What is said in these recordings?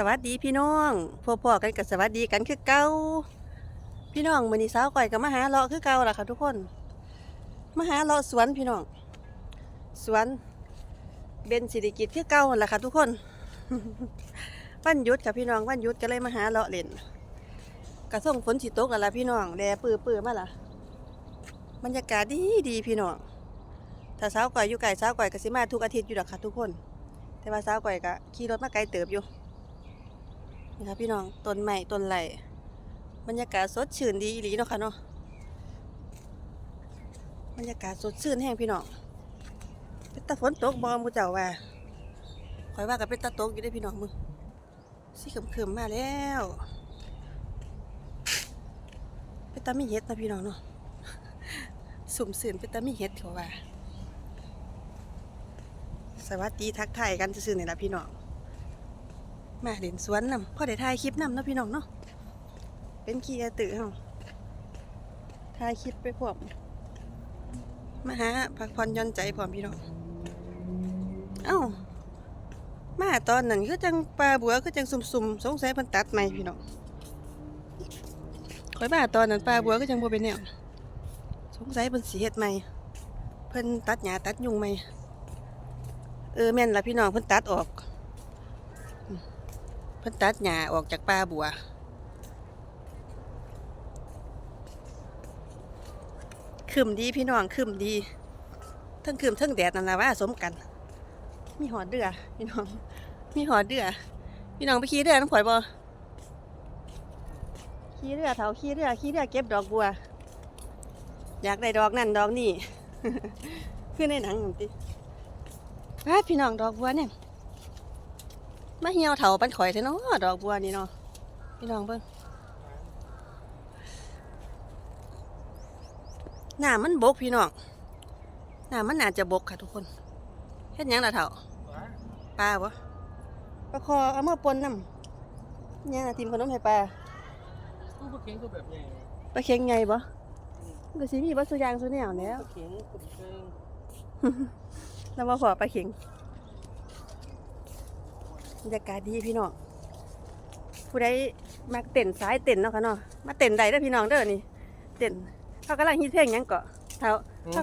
สวัสดีพี่น้องพวกพ่อๆกันกับสวัสดีกันคือเก่าพี่น้องมือนี้สาวก่อยกับมาหาเลาะคือเก่าล่ะค่ะทุกคนมาหาเลาะสวนพี่น้อง สวนเบนสิริกิจคือเก่าหั่นล่ะค่ะทุกคนวันยุดค่ะพี่น้องวันยุดก็เลยมาหาเลาะเล่นกระส่งฝนสิตกแล้วล่ะพี่น้องแดปื้อปื้อๆมาล่ะบรรยากาศดีดีพี่น้องถ้าสาวก่อยอยู่ไกลสาวก่อยก็สิมาทุกอาทิตย์อยู่ดอกค่ะทุกคน แต่ว่าสาวก่อยก็ขี่รถมาไกลเติบอยู่ นี่ค่ะพี่น้องต้นใหม่ต้นไหลบรรยากาศสดชื่นดีอีหลีเนาะค่ะเนาะบรรยากาศสดชื่นแห้งพี่น้องเป็นตาฝนตกบอมูเจ้าว่าคอยว่ากับเป็นตาตกอยู่ได้พี่น้องมึงสีขึมๆมาแล้วเป็นตามีเห็ดนะพี่น้องเนาะสุ่มสื่นเป็นตามีเห็ดเขาว่าสวัสดีทักทายกันซื่อๆนี่ละพี่น้อง มาเด่นสวนนำพ่อได้ถ่ายคลิปนำเนาะพี่น้องเนาะเป็นขี้อาตือเฮาถ่ายคลิปไปพร้อมมาหาพักผ่อนย่อนใจพร้อมพี่น้องเอ้ามาตอนนั้นก็จังปลาบัวก็จังสุ่มๆสงสัยเพิ่นตัดใหม่พี่น้องข่อยมาตอนนั้นปลาบัวก็จังบ่เป็นแนวสงสัยเพิ่นสิเฮ็ดใหม่เพิ่นตัดหญ้าตัดยุงใหม่เออแม่นล่ะพี่น้องเพิ่นตัดออก พิ่นตัดหญ้าออกจากป่าบัว คืมดีพี่น้องคืมดี ทั้งคืมทั้งแดดนั่นนะว่าสมกัน มีหอดเดือพี่น้อง มีหอดเดือพี่น้องไปขี่เรือน้ำข่อยบ่ขี่เรือเถาขี่เรือขี่เรือเก็บดอกบัว อยากได้ดอกนั่นดอกนี่คือในหนังนั่นติว้พี่น้องดอกบัวเนี่ย มาเหี่ยวเถาปันข่อยเถอะเนาะดอกบัวนี่เนาะพี่น้องเบิ่งหน้ามันบกพี่น้องหน้ามันน่าจะบกค่ะทุกคนเฮ็ดหยังล่ะเถาปลาบ่ปลาคอเอามาปนน้ำเนี่ยงน่ะทีมขนมให้ปลาตู้ปลาเค็งตัวแบบใหญ่ปลาเค็งใหญ่บ่มันก็สิมีบ่สุอย่างสุแนวแหล้วปลาเค็งตัวเค็งแล้วมาขอปลาเค็ง บรรยากาศดีพี่น้องผู้ใดมักเต้นสายเต้นเนาะค่ะเนาะมาเต้นใดเด้อพี่น้องเด้อนี่เต้นเขากำลังฮิตเพลงหยังเกาะเท่าเขา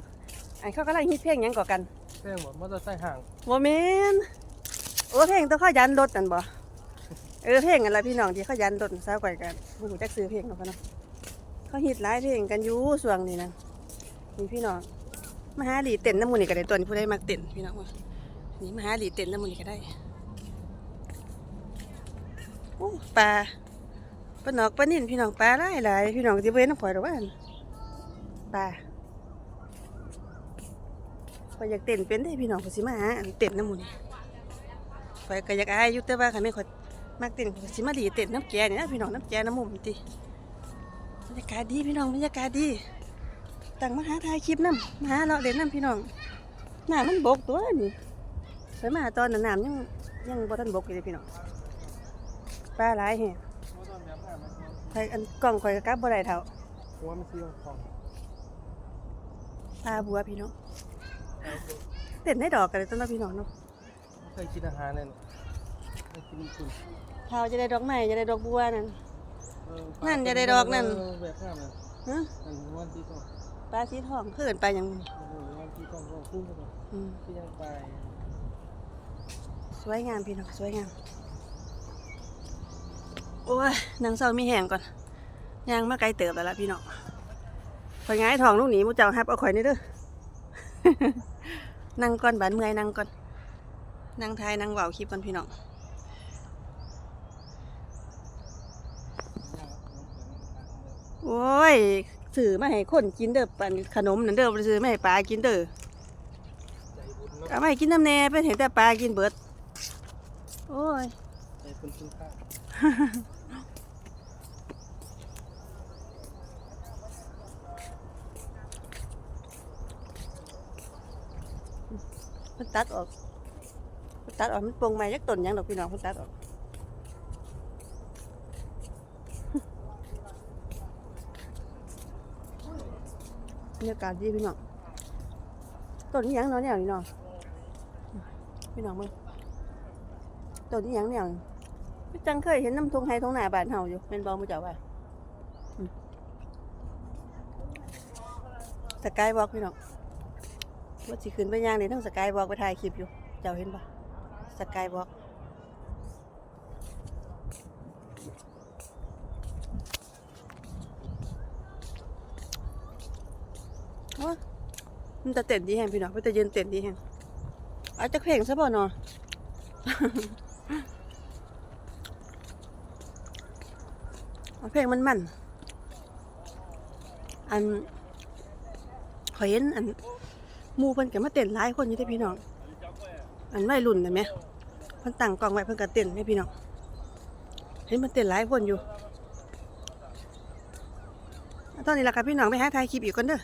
อันเขากำลังฮิตเพลงหยังเกาะกันแป้งหมดมอเตอร์ไซค์ห่างโมเมนโอ้เพลงต้องเขายันรถนั่นบ่เออเพลงอะไรพี่น้องที่เขายันรถสาวก่อยกันผู้หูจักซื้อเพลงเนาะค่ะเนาะเขาฮิตหลายเพลงกันอยู่ส่วงนี้นะนี่พี่น้องมาหาหลีเต้นน้ำมูนี่ก็ได้ตัวนี้ผู้ใดมักเต้นพี่น้องว่านี่มาหาหลีเต้นน้ำมูนี่ก็ได้โอ้ ปลาปลาหนอกปลานิ่นพี่น้องปลาหลายหลายพี่น้องที่เว้นน้ำข่อยหรือว่าปลาข่อยอยากเต้นเป็นได้พี่น้องข่อยสิมาหาอันเต้นน้ำมูนี่ข่อยก็อยากอายยู่แต่ว่าคันแม่ขอมักเต้นข่อยสิมาหลีเต้นน้ำแกเนี่นะพี่น้องน้ำแกน้ำมุมติบรรยากาศดีพี่น้องบรรยากาศดีต่างมาหาถ่ายคลิปน้ำมาหาเราะเล่นน้ำพี่น้องหน้ำมันบกตัวนี่ไปมาตอนหนน้ำยังยังบ่ทันบกเลยพี่น้อง ปลาหลายแฮะมอเตอร์แบบห่างมันไปอันกล่องข่อยก็กลับบ่ได้เท่าหัวมันเสียวของปลาบัวพี่น้องเต้นให้ดอกกันเลยต้นเนาะพี่น้องเนาะเคยกินอาหารเนี่ยเคยกินคุณเท่าจะได้ดอกไม้จะได้ดอกบัวนั่น เออนั่นอย่าได้ดอกนั่น เแบบห่างเลยฮะนั่นวันที่ต้องปลาสีทองคือเอิ้นปลาหยังเออวันที่ต้องก็ขึ้นเข้าไปอืมที่ยังไป สวยงามพี่น้องสวยงาม โอ้ยนางเศร้ามีแหงก่อนย่างมาไกลเติบแล้วล่ะพี่น้องข่อยง่ายทองลูกหนีมูเจ้าฮับเอาข่อยนี่เด้อนั่งก่อนบานเมื่อยนั่งก่อนนั่งทายนั่งเว้าคลิปก่อนพี่น้องโอ้ยซื้อมาให้คนกินเด้อปันขนมนั่นเด้อได้ซื้อมาให้ปลากินเด้อเอามาให้กินน้ำแน่เป็นเห็นแต่ปลากินเบิดโอ้ย ใจบุญคุณค่ามันตัดออกมันตัดออกมันปลงมายักต้นหยังดอกพี่น้องมันตัดออกบรรยากาศดีพี่น้องต้นนี้ยังเนาะเนี่ยนี่เนาะพี่น้องมึงต้นนี้ยังเนี่ยจังเคยเห็นน้ำทงไฮทงหน้าบ้านเฮาอยู่เป็นบอมูเจ้าว่าอืมสกายวอล์กพี่น้อง ว่าสิขึ้นไปย่างนี่ทั้งสกายวอกไปถ่ายคลิปอยู่ เจ้าเห็นปะสกายวอกมันจะเต้นดีแฮงพี่น้องมันจะเยืนเต้นดีแฮงอาจจะเพลงซะบ่เนาะเอเพลงมันมัน อันขอเห็นอัน มูเพิ่นก็มาเต้นหลายคนอยู่ที่พี่น้อง อันไม่รุ่นน่ะแหมเพิ่นตั้งกล้องไว้เพิ่นก็เต้นให้พี่น้อง เห็นมันเต้นหลายคนอยู่ตอนนี้ล่ะค่ะพี่น้องไปหาถ่ายคลิปอีกกันเด้อ